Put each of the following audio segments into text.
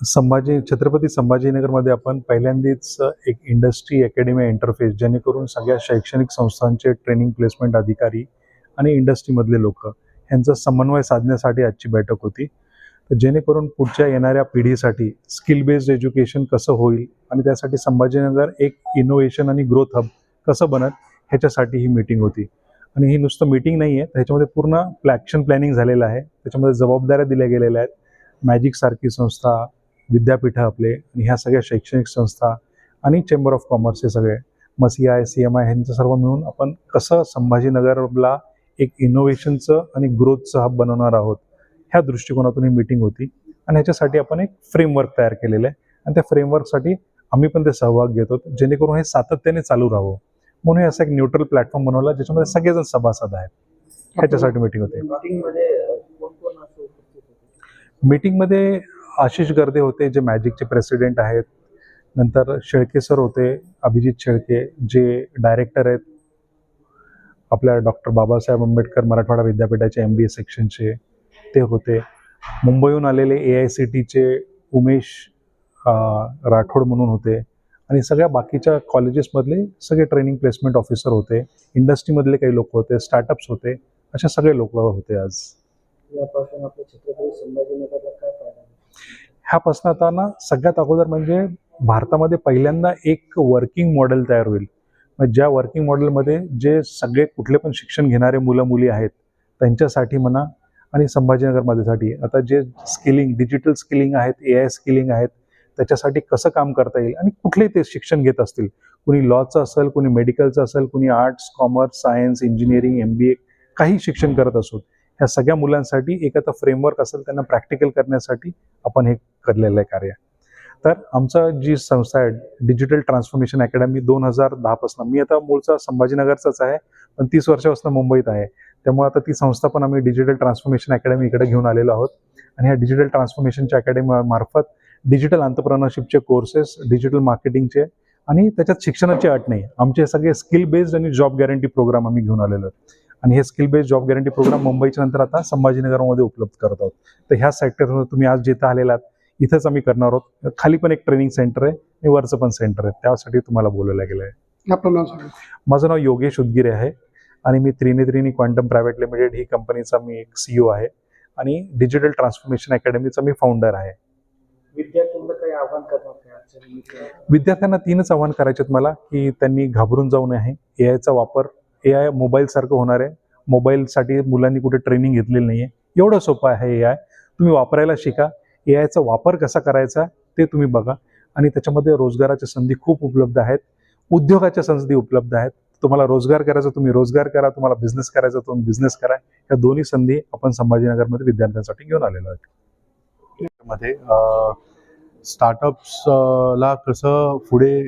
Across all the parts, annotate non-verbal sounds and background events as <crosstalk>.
संभाजी छत्रपती संभाजीनगरमध्ये आपण पहिल्यांदाच एक इंडस्ट्री अकॅडमी इंटरफेस जेणेकरून सगळ्या शैक्षणिक संस्थांचे ट्रेनिंग प्लेसमेंट अधिकारी आणि इंडस्ट्रीमधले लोक यांचा समन्वय साधण्यासाठी आजची बैठक होती. तर जेणेकरून पुढच्या येणाऱ्या पिढीसाठी स्किल बेस्ड एज्युकेशन कसं होईल आणि त्यासाठी संभाजीनगर एक इनोव्हेशन आणि ग्रोथ हब कसं बनत ह्याच्यासाठी ही मीटिंग होती. आणि ही नुसतं मीटिंग नाही आहे त्याच्यामध्ये पूर्ण ॲक्शन प्लॅनिंग झालेलं आहे. त्याच्यामध्ये जबाबदाऱ्या दिल्या गेलेल्या आहेत. मॅजिक सारखी संस्था विद्यापीठं आपले आणि ह्या सगळ्या शैक्षणिक संस्था आणि चेंबर ऑफ कॉमर्स हे सगळे. मसी आय सी एम आय ह्यांचं सर्व मिळून आपण कसं संभाजीनगरला एक इनोव्हेशनचं आणि ग्रोथचं हब बनवणार आहोत ह्या दृष्टिकोनातून ही मीटिंग होती. आणि ह्याच्यासाठी आपण एक फ्रेमवर्क तयार केलेलं आहे. आणि त्या फ्रेमवर्कसाठी आम्ही पण ते सहभाग घेतो जेणेकरून हे सातत्याने चालू राहावं. म्हणून असं एक न्यूट्रल प्लॅटफॉर्म बनवला ज्याच्यामध्ये सगळेजण सभासद आहेत. ह्याच्यासाठी मीटिंग होती. मीटिंगमध्ये आशिष गर्दे होते जे मॅजिकचे प्रेसिडेंट आहेत. नंतर शेळके सर होते अभिजित शेळके जे डायरेक्टर आहेत. आपल्या डॉक्टर बाबासाहेब आंबेडकर मराठवाडा विद्यापीठाचे एम बी ए सेक्शनचे ते होते. मुंबईहून आलेले ए आय सी टीचे उमेश राठोड म्हणून होते. आणि सगळ्या बाकीच्या कॉलेजेसमधले सगळे ट्रेनिंग प्लेसमेंट ऑफिसर होते इंडस्ट्रीमधले काही लोक होते स्टार्टअप्स होते असे सगळे लोक होते आज? ह्यापासून आता ना सगळ्यात अगोदर म्हणजे भारतामध्ये पहिल्यांदा एक वर्किंग मॉडेल तयार होईल. ज्या वर्किंग मॉडेलमध्ये जे सगळे कुठले पण शिक्षण घेणारे मुलं मुली आहेत त्यांच्यासाठी म्हणा आणि संभाजीनगरमध्येसाठी. आता जे स्किलिंग डिजिटल स्किलिंग आहेत ए आय स्किलिंग आहेत त्याच्यासाठी कसं काम करता येईल आणि कुठले ते शिक्षण घेत असतील? कुणी लॉचं असेल कुणी मेडिकलचं असेल कुणी arts commerce science engineering M B A काही शिक्षण करत असो ह्या सगळ्या मुलांसाठी एक आता फ्रेमवर्क असेल त्यांना प्रॅक्टिकल करण्यासाठी आपण हे करलेलं आहे कार्य. तर आमचं जी संस्था आहे डिजिटल ट्रान्सफॉर्मेशन अकॅडमी दोन हजार दहापासून मी आता मूळचा संभाजीनगरचाच आहे पण तीस वर्षापासून मुंबईत आहे. त्यामुळे आता ती संस्था पण आम्ही डिजिटल ट्रान्सफॉर्मेशन अकॅडमी इकडे घेऊन आलेलो आहोत. आणि ह्या डिजिटल ट्रान्सफॉर्मेशनच्या अकॅडमी मार्फत डिजिटल अंतप्रनरशिपचे कोर्सेस डिजिटल मार्केटिंगचे आणि त्याच्यात शिक्षणाची अट नाही. आमचे सगळे स्किल बेस्ड आणि जॉब गॅरंटी प्रोग्राम आम्ही घेऊन आलेलो आहे आणि हे skill based job guarantee program मुंबईच्या नंतर आता संभाजीनगरमध्ये उपलब्ध करत आहोत. तर ह्या सेक्टरवर तुम्ही आज जिथं आलेला आहात इथंच आम्ही करणार आहोत. खाली पण एक ट्रेनिंग सेंटर आहे आणि वरचं पण सेंटर आहे. त्यासाठी तुम्हाला बोलवलं गेलं आहे माझं नाव योगेश उदगिरे आहे. आणि मी त्रिनेत्रिनी क्वांटम प्रायव्हेट लिमिटेड ही कंपनीचा मी एक सीईओ आहे. आणि डिजिटल ट्रान्सफॉर्मेशन अकॅडमीचा मी फाउंडर आहे. विद्यार्थ्यांना काही आव्हान करणार विद्यार्थ्यांना तीनच आव्हान करायचे आहेत मला की त्यांनी घाबरून जाऊ नये. ए आयचा वापर ए आय मोबाईलसारखं होणार आहे. मोबाईलसाठी मुलांनी कुठे ट्रेनिंग घेतलेली नाही आहे एवढं सोपं आहे ए आय तुम्ही वापरायला शिका. ए आयचा वापर कसा करायचा ते तुम्ही बघा. आणि त्याच्यामध्ये रोजगाराच्या संधी खूप उपलब्ध आहेत. उद्योगाच्या संधी उपलब्ध आहेत. तुम्हाला रोजगार करायचा तुम्ही रोजगार करा. तुम्हाला बिझनेस करायचा तुम्ही बिझनेस करा. या दोन्ही संधी आपण संभाजीनगरमध्ये विद्यार्थ्यांसाठी घेऊन आलेलो आहे मध्ये स्टार्टअप्सला कसं पुढे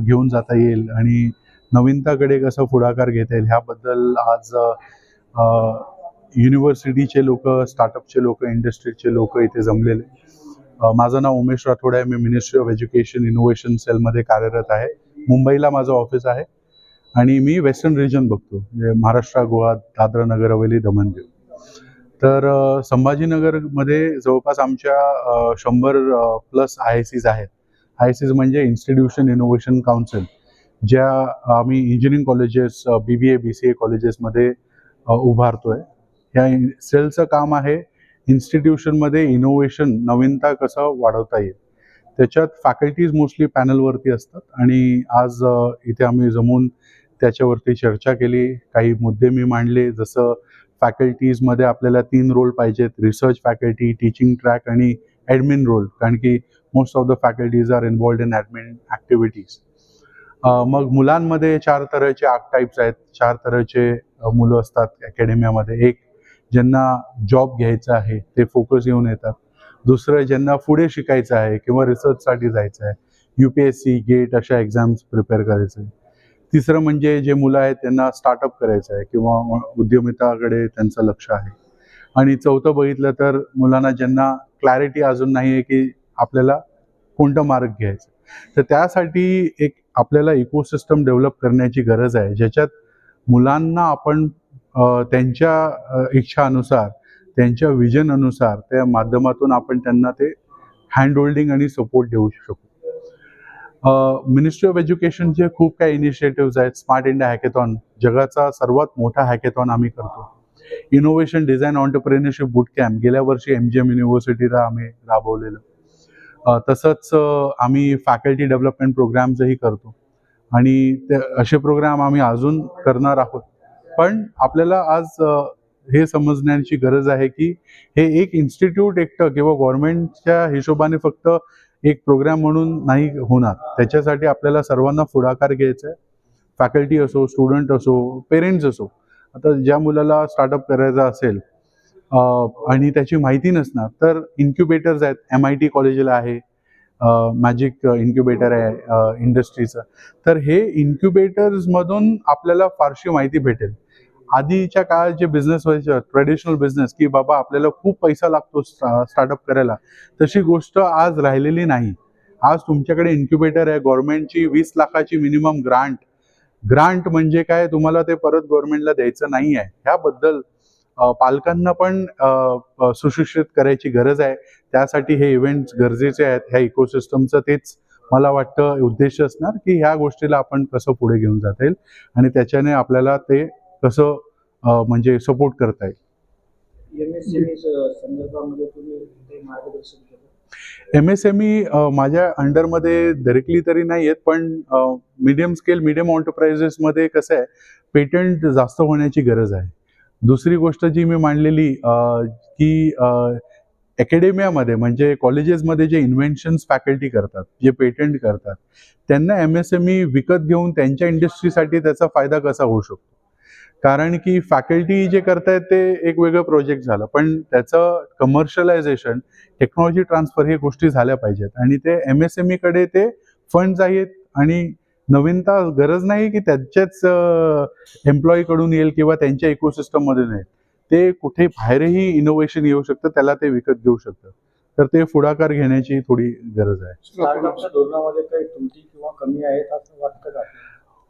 घेऊन जाता येईल आणि नवीनताकडे कसं पुढाकार घेता येईल ह्याबद्दल आज युनिव्हर्सिटीचे लोक स्टार्टअपचे लोक इंडस्ट्रीचे लोक इथे जमलेले माझं नाव उमेश राठोड आहे. मी मिनिस्ट्री ऑफ एज्युकेशन इनोव्हेशन सेलमध्ये कार्यरत आहे. मुंबईला माझं ऑफिस आहे. आणि मी वेस्टर्न रिजन बघतो. म्हणजे महाराष्ट्र गोवा दादरा नगर हवेली दमण तर संभाजीनगरमध्ये जवळपास आमच्या शंभर प्लस आय सीज आहेत. आय सीज म्हणजे इन्स्टिट्यूशन इनोव्हेशन काउन्सिल ज्या आम्ही engineering colleges B B A B C A कॉलेजेसमध्ये उभारतोय. या सेलचं काम आहे इन्स्टिट्यूशनमध्ये इनोव्हेशन नवीनता कसं वाढवता येईल. त्याच्यात फॅकल्टीज मोस्टली पॅनलवरती असतात आणि आज इथे आम्ही जमून त्याच्यावरती चर्चा केली. काही मुद्दे मी मांडले जसं फॅकल्टीजमध्ये आपल्याला तीन रोल पाहिजेत. रिसर्च फॅकल्टी टीचिंग ट्रॅक आणि ॲडमिन रोल कारण की most of the faculties are involved in admin activities मग मुलांमध्ये चार तऱ्हेचे आर्ट टाईप्स आहेत. चार तऱ्हेचे मुलं असतात अकॅडमियामध्ये एक ज्यांना जॉब घ्यायचा आहे ते फोकस घेऊन येतात. दुसरं ज्यांना पुढे शिकायचं आहे किंवा रिसर्चसाठी जायचं आहे. U P S C GATE अशा एक्झाम्स प्रिपेअर करायचं. आहे तिसरं म्हणजे जे मुलं आहेत त्यांना स्टार्टअप करायचं आहे किंवा उद्यमिताकडे त्यांचं लक्ष आहे. आणि चौथं बघितलं तर मुलांना ज्यांना क्लॅरिटी अजून नाही आहे की आपल्याला कोणता मार्ग घ्यायचा. तर त्यासाठी एक आपल्याला इकोसिस्टम डेव्हलप करण्याची गरज आहे. ज्याच्यात मुलांना आपण त्यांच्या इच्छानुसार त्यांच्या विजन अनुसार त्या माध्यमातून आपण त्यांना ते हँड होल्डिंग आणि सपोर्ट देऊ शकू. मिनिस्ट्री ऑफ एज्युकेशनचे खूप काही इनिशिएटिव्ह आहेत. स्मार्ट इंडिया हॅकेथॉन जगाचा सर्वात मोठा हॅकेथॉन आम्ही करतो. Innovation design entrepreneurship boot camp गेल्या वर्षी एम जी एम युनिव्हर्सिटीला आम्ही राबवलेलं. तसंच आम्ही फॅकल्टी डेव्हलपमेंट प्रोग्राम्सही करतो. आणि ते असे प्रोग्राम आम्ही अजून करणार आहोत. पण आपल्याला आज हे समजण्याची गरज आहे की हे एक इन्स्टिट्यूट एकटं किंवा गव्हर्नमेंटच्या हिशोबाने फक्त एक प्रोग्राम म्हणून नाही होणार. त्याच्यासाठी आपल्याला सर्वांना पुढाकार घ्यायचा आहे. फॅकल्टी असो स्टुडंट असो पेरेंट्स असो. आता ज्या मुलाला स्टार्टअप करायचा असेल आणि त्याची माहिती नसणार तर इन्क्युबेटर्स आहेत. एम आय टी कॉलेजला आहे. मॅजिक इन्क्युबेटर आहे इंडस्ट्रीचं तर हे इन्क्युबेटर्समधून आपल्याला फारशी माहिती भेटेल. आधीच्या काळात जे बिझनेस व्हायचे ट्रेडिशनल बिझनेस की बाबा आपल्याला खूप पैसा लागतो स्टार्टअप करायला तशी गोष्ट आज राहिलेली नाही. आज तुमच्याकडे इन्क्युबेटर आहे गव्हर्नमेंटची वीस लाखाची मिनिमम ग्रांट ग्रांट म्हणजे काय? तुम्हाला ते परत गव्हर्नमेंटला द्यायचं नाही आहे. ह्याबद्दल पालकांना पण सुशिक्षित करायची गरज आहे. त्यासाठी हे इव्हेंट्स गरजेचे आहेत. ह्या इकोसिस्टमचं तेच मला वाटतं उद्देश असणार की ह्या गोष्टीला आपण कसं पुढे घेऊन जाता येईल. आणि त्याच्याने आपल्याला ते कसं म्हणजे सपोर्ट करता येईल? एम एस एम ई माझ्या अंडरमध्ये डायरेक्टली तरी नाही आहेत पण मीडियम स्केल मीडियम ऑन्टरप्राइजेसमध्ये कसं आहे पेटंट जास्त होण्याची गरज आहे. दुसरी गोष्ट जी मी मांडलेली की अकॅडेमियामध्ये म्हणजे कॉलेजेसमध्ये जे इन्व्हेन्शन्स फॅकल्टी करतात जे पेटंट करतात त्यांना एम एस एम ई विकत घेऊन त्यांच्या इंडस्ट्रीसाठी त्याचा फायदा कसा होऊ शकतो? कारण की फॅकल्टी जे करतायत ते एक वेगळं प्रोजेक्ट झालं. पण त्याचं कमर्शियलायझेशन टेक्नॉलॉजी ट्रान्सफर हे गोष्टी झाल्या पाहिजेत. आणि ते एम एस एमकडे ते फंड्स आहेत आणि नवीनता गरज नाही की त्यांच्याच एम्प्लॉई कडून येईल किंवा त्यांच्या इकोसिस्टममध्ये येईल ते कुठे बाहेरही इनोव्हेशन येऊ शकतं त्याला ते विकत घेऊ शकतं. तर ते पुढाकार घेण्याची थोडी गरज आहे.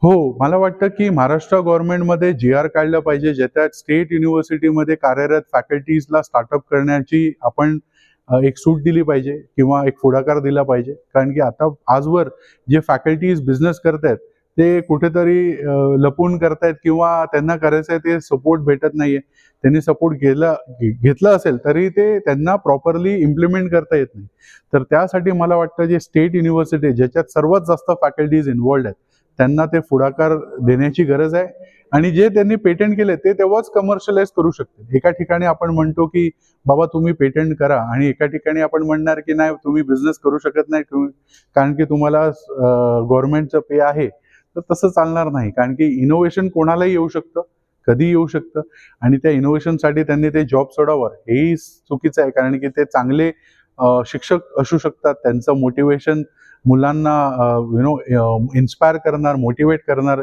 हो मला वाटतं की महाराष्ट्र गव्हर्नमेंटमध्ये जी आर काढलं पाहिजे ज्याच्यात स्टेट युनिव्हर्सिटीमध्ये कार्यरत फॅकल्टीजला स्टार्टअप करण्याची आपण एक सूट दिली पाहिजे किंवा एक पुढाकार दिला पाहिजे. कारण की आता आजवर जे फॅकल्टीज बिझनेस करतायत ते कुठेतरी अ, लपून करतायत किंवा त्यांना करायचं आहे ते सपोर्ट भेटत नाहीये. त्यांनी सपोर्ट घेला घेतला असेल तरी ते त्यांना प्रॉपरली इम्प्लिमेंट करता येत नाही. तर त्यासाठी मला वाटतं जे स्टेट युनिव्हर्सिटी ज्याच्यात सर्वात जास्त फॅकल्टीज इन्वॉल्ड आहेत त्यांना ते पुढाकार देण्याची गरज आहे. आणि जे त्यांनी पेटंट केले ते तेव्हाच कमर्शियलाइज करू शकते एका ठिकाणी आपण म्हणतो की बाबा तुम्ही पेटंट करा. आणि एका ठिकाणी आपण म्हणणार की नाही तुम्ही बिझनेस करू शकत नाही तुम्ही- कारण की तुम्हाला गव्हर्नमेंटचं पे आहे. तर तसं चालणार नाही. कारण की इनोव्हेशन कोणालाही येऊ शकतं कधी येऊ शकतं. आणि त्या इनोव्हेशनसाठी त्यांनी ते जॉब सोडावं. हेही चुकीचं आहे. कारण की ते चांगले शिक्षक असू शकतात. त्यांचं मोटिवेशन मुलांना यु नो इन्स्पायर करणार मोटिवेट करणार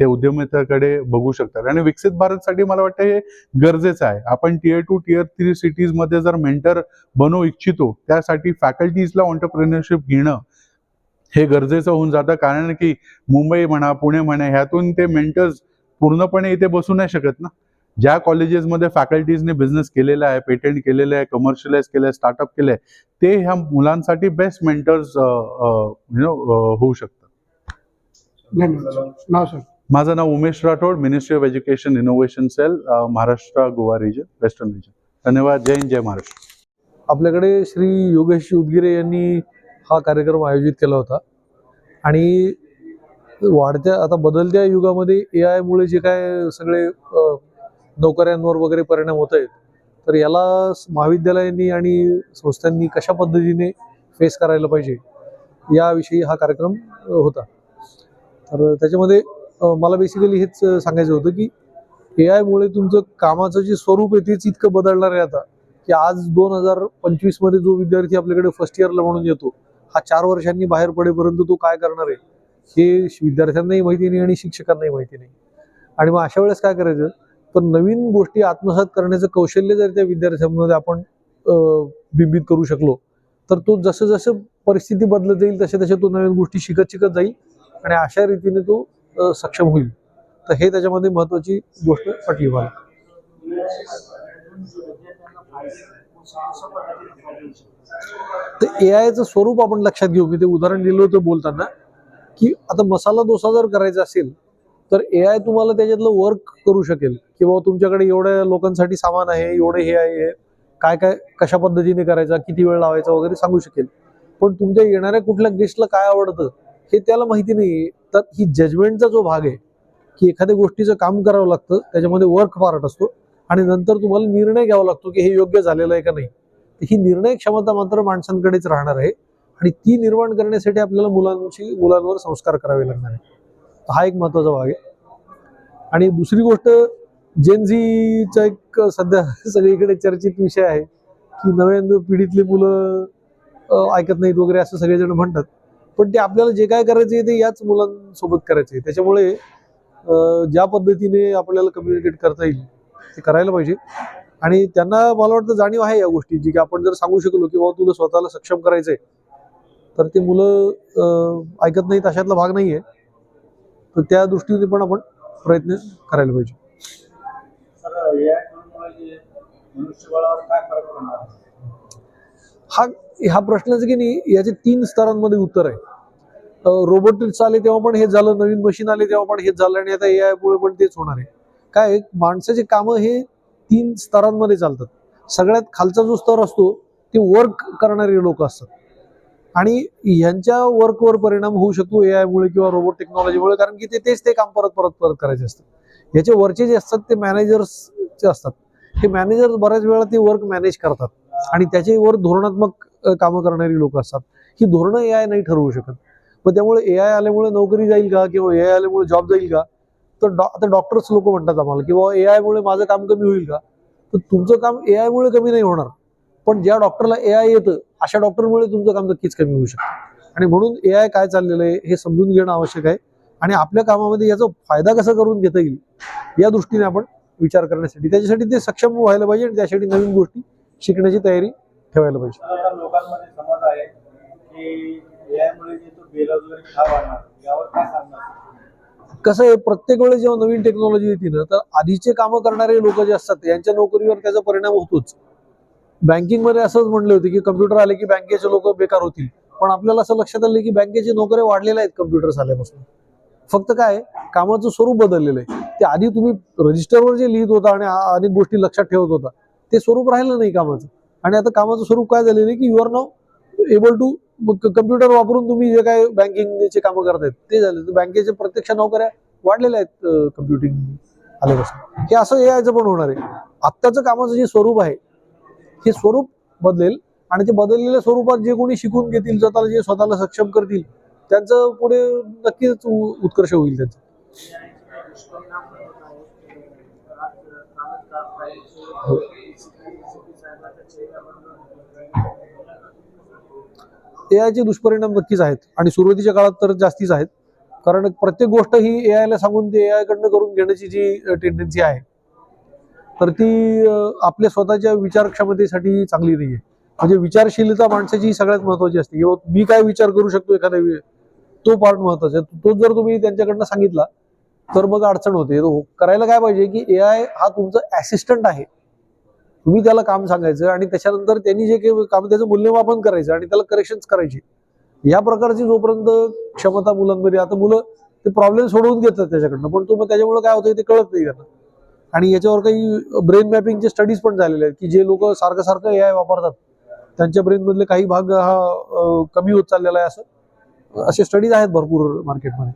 ते उद्यमितेकडे बघू शकतात. आणि विकसित भारतसाठी मला वाटतं हे गरजेचं आहे. आपण टियर टू टियर थ्री सिटीजमध्ये जर मेंटर बनवू इच्छितो त्यासाठी फॅकल्टीजला ऑन्टरप्रिनरशिप घेणं हे गरजेचं होऊन जातं. कारण की मुंबई म्हणा पुणे म्हणा ह्यातून ते मेंटर्स पूर्णपणे इथे बसू नाही शकत ना. ज्या कॉलेजेसमध्ये फॅकल्टीजने बिझनेस केलेला आहे पेटंट केलेलं आहे कमर्शियलाइज केलं आहे स्टार्टअप केलं आहे ते ह्या मुलांसाठी बेस्ट मेंटर्स यु नो होऊ शकतात. धन्यवाद. नाव सर माझं नाव Umesh Rathod ministry of education innovation cell Maharashtra Goa region western region धन्यवाद. जय हिंद जय महाराष्ट्र. आपल्याकडे श्री योगेश उदगिरे यांनी हा कार्यक्रम आयोजित केला होता. आणि वाढत्या आता बदलत्या युगामध्ये ए आयमुळे जे काय सगळे अ, नोकऱ्यांवर वगैरे परिणाम होत आहेत तर याला महाविद्यालयांनी आणि संस्थांनी कशा पद्धतीने फेस करायला पाहिजे याविषयी हा कार्यक्रम होता. तर त्याच्यामध्ये मला बेसिकली हेच सांगायचं होतं की ए आयमुळे तुमचं कामाचं जे स्वरूप आहे तेच इतकं बदलणार आहे आता की आज दोन हजार पंचवीसमध्ये जो विद्यार्थी आपल्याकडे फर्स्ट इयरला म्हणून येतो हा चार वर्षांनी बाहेर पडेपर्यंत तो काय करणार आहे हे विद्यार्थ्यांनाही माहिती नाही आणि शिक्षकांनाही माहिती नाही. आणि मग अशा वेळेस काय करायचं तर नवीन गोष्टी आत्मसात करण्याचं कौशल्य जर त्या विद्यार्थ्यांमध्ये आपण बिंबित करू शकलो तर तो जसं जसं परिस्थिती बदलत जाईल तसे तसे तो नवीन गोष्टी शिकत शिकत जाईल आणि अशा रीतीने तो सक्षम होईल. तर हे त्याच्यामध्ये महत्वाची गोष्ट पटली मला तर ए आयचं स्वरूप आपण लक्षात घेऊ. मी ते उदाहरण दिलं होतं बोलताना की आता मसाला डोसा जर करायचा असेल तर ए आय तुम्हाला त्याच्यातलं वर्क करू शकेल की बाबा तुमच्याकडे एवढ्या लोकांसाठी सामान आहे एवढे हे आहे हे काय काय कशा पद्धतीने करायचा किती वेळ लावायचा वगैरे सांगू शकेल. पण तुमच्या येणाऱ्या कुठल्या गेस्टला काय आवडतं हे त्याला माहिती नाही. तर ही जजमेंटचा जो भाग आहे की एखाद्या गोष्टीचं काम करावं लागतं त्याच्यामध्ये वर्क पार्ट असतो आणि नंतर तुम्हाला निर्णय घ्यावा लागतो की हे योग्य झालेलं आहे का नाही. ही निर्णय क्षमता मात्र माणसांकडेच राहणार आहे आणि ती निर्माण करण्यासाठी आपल्याला मुलांची मुलांवर संस्कार करावे लागणार आहे हा एक महत्त्वाचा भाग आहे. आणि दुसरी गोष्ट जेनझीचा एक सध्या <laughs> सगळीकडे चर्चित विषय आहे की नव्या पिढीतली मुलं ऐकत नाहीत वगैरे असं सगळेजण म्हणतात. पण ते आपल्याला जे काय करायचं आहे ते याच मुलांसोबत करायचं आहे. त्याच्यामुळे ज्या पद्धतीने आपल्याला कम्युनिकेट करता येईल ते करायला पाहिजे. आणि त्यांना मला वाटतं जाणीव आहे या गोष्टीची की आपण जर सांगू शकलो की बाबा तुला स्वतःला सक्षम करायचंय तर ते मुलं ऐकत नाहीत अशातला भाग नाहीये. तर त्या दृष्टीने पण आपण प्रयत्न करायला पाहिजे. हा हा प्रश्नाचं की नाही याचे तीन स्तरांमध्ये उत्तर आहे. रोबोटिक्स आले तेव्हा पण हेच झालं नवीन मशीन आले तेव्हा पण हेच झालं आणि आता ए आयमुळे पण तेच होणार आहे. काय माणसाचे कामं हे तीन स्तरांमध्ये चालतात. सगळ्यात खालचा जो स्तर असतो ते वर्क करणारे लोक असतात. आणि यांच्या वर्कवर परिणाम होऊ शकतो ए आयमुळे किंवा रोबोट टेक्नॉलॉजीमुळे कारण की ते तेच ते काम परत परत परत करायचे असतात. याचे वरचे जे असतात ते मॅनेजर्सचे असतात. हे मॅनेजर्स बऱ्याच वेळा ते वर्क मॅनेज करतात. आणि त्याच्यावर धोरणात्मक कामं करणारी लोक असतात. ही धोरणं ए आय नाही ठरवू शकत. मग त्यामुळे ए आय आल्यामुळे नोकरी जाईल का? किंवा ए आय आल्यामुळे जॉब जाईल का? तर डॉ आता डॉक्टर्स लोक म्हणतात आम्हाला की बाबा ए आयमुळे माझं काम कमी होईल का? तर तुमचं काम ए आयमुळे कमी नाही होणार. पण ज्या डॉक्टरला ए आय येतं अशा डॉक्टरमुळे तुमचं काम नक्कीच कमी होऊ शकतं. आणि म्हणून ए आय काय चाललेलं आहे हे समजून घेणं आवश्यक आहे. आणि आपल्या कामामध्ये याचा फायदा कसा करून घेता येईल या दृष्टीने आपण विचार करण्यासाठी त्याच्यासाठी ते सक्षम व्हायला पाहिजे आणि त्यासाठी नवीन गोष्टी शिकण्याची तयारी ठेवायला पाहिजे. लोकांमध्ये समज आहे की कसं आहे प्रत्येक वेळेस जेव्हा नवीन टेक्नॉलॉजी येते ना तर आधीचे कामं करणारे लोक जे असतात यांच्या नोकरीवर त्याचा परिणाम होतोच. बँकिंगमध्ये असंच म्हणले होते की कम्प्युटर आले की बँकेचे लोक बेकार होतील. पण आपल्याला असं लक्षात आलं की बँकेचे नोकऱ्या वाढलेल्या आहेत कम्प्युटर्स आल्यापासून. फक्त काय आहे, कामाचं स्वरूप बदललेलं आहे. ते आधी तुम्ही रजिस्टरवर जे लिहित होता आणि अनेक गोष्टी लक्षात ठेवत होता ते स्वरूप राहिलं नाही कामाचं. आणि आता कामाचं स्वरूप काय झालेलं आहे की you are now able to computer वापरून तुम्ही जे काय बँकिंगचे कामं करतायत ते झाले. तर बँकेचे प्रत्यक्ष नोकऱ्या वाढलेल्या आहेत कम्प्युटिंग आल्यापासून. हे असं यायचं पण होणार आहे. आत्ताचं कामाचं जे स्वरूप आहे हे स्वरूप बदलेल आणि ते बदललेल्या स्वरूपात जे कोणी शिकून घेतील स्वतःला जे स्वतःला सक्षम करतील त्यांचं पुढे नक्कीच उ- उत्कर्ष होईल त्यांचं. ए आयचे दुष्परिणाम नक्कीच आहेत आणि सुरुवातीच्या काळात तर जास्तीच आहेत. कारण प्रत्येक गोष्ट ही ए आयला सांगून ते ए कडनं करून घेण्याची जी टेंडन्सी आहे तर ती आपल्या स्वतःच्या विचार क्षमतेसाठी चांगली नाहीये. म्हणजे विचारशीलता माणसाची सगळ्यात महत्वाची असते. किंवा मी काय विचार करू शकतो एखाद्या तो पार्ट महत्त्वाचा आहे. तो जर तुम्ही त्यांच्याकडनं सांगितला तर मग अडचण होते. करायला काय पाहिजे की ए आय हा तुमचा ऍसिस्टंट आहे. तुम्ही त्याला काम सांगायचं आणि त्याच्यानंतर त्यांनी जे काही काम त्याचं मूल्यमापन करायचं आणि त्याला करेक्शन्स करायचे. या प्रकारची जोपर्यंत क्षमता मुलांमध्ये आता मुलं ते प्रॉब्लेम सोडवून घेतात त्याच्याकडनं पण तो मग त्याच्यामुळे काय होतं ते कळत नाही त्यांना. आणि याच्यावर काही ब्रेन मॅपिंगचे स्टडीज पण झालेले आहेत की जे लोक सारखं सारखं ए आय वापरतात त्यांच्या ब्रेन मधले काही भाग हा कमी होत चाललेला आहे असं. असे स्टडीज आहेत भरपूर मार्केटमध्ये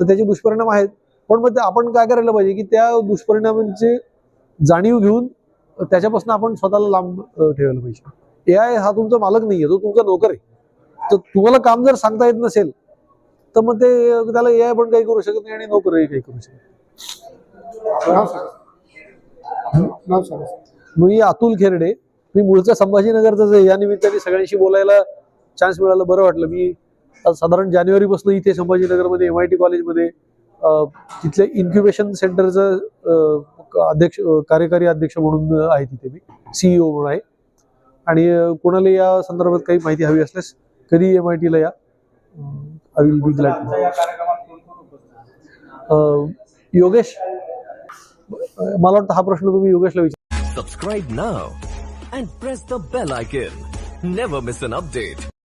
तर त्याचे दुष्परिणाम आहेत. पण मग ते आपण काय करायला पाहिजे की त्या दुष्परिणामांचे जाणीव घेऊन त्याच्यापासून आपण स्वतःला लांब ठेवायला पाहिजे. ए आय हा तुमचा मालक नाहीये तो तुमचा नोकर आहे. तर तुम्हाला काम जर सांगता येत नसेल तर मग ते त्याला ए आय पण काही करू शकत नाही आणि नोकरही काही करू शकत नाही. नाव मी अतुल खेरडे. मी मूळचा संभाजीनगरचाच आहे. या निमित्ताने सगळ्यांशी बोलायला चान्स मिळाला बरं वाटलं. मी साधारण जानेवारीपासून इथे संभाजीनगरमध्ये एम आय टी कॉलेजमध्ये अं, तिथल्या इन्क्युबेशन सेंटरचं अध्यक्ष कार्यकारी अध्यक्ष म्हणून आहे तिथे मी. सीईओ म्हणून आहे. आणि कोणाला या संदर्भात काही माहिती हवी असल्यास कधी एम आय टीला या. आय विल बी ग्लॅड आमच्या या कार्यक्रमात कोण कोण उपस्थित आहे? योगेश. मला वाटतं हा प्रश्न तुम्ही योगेशला विचार Subscribe now and press the bell icon. Never miss an update.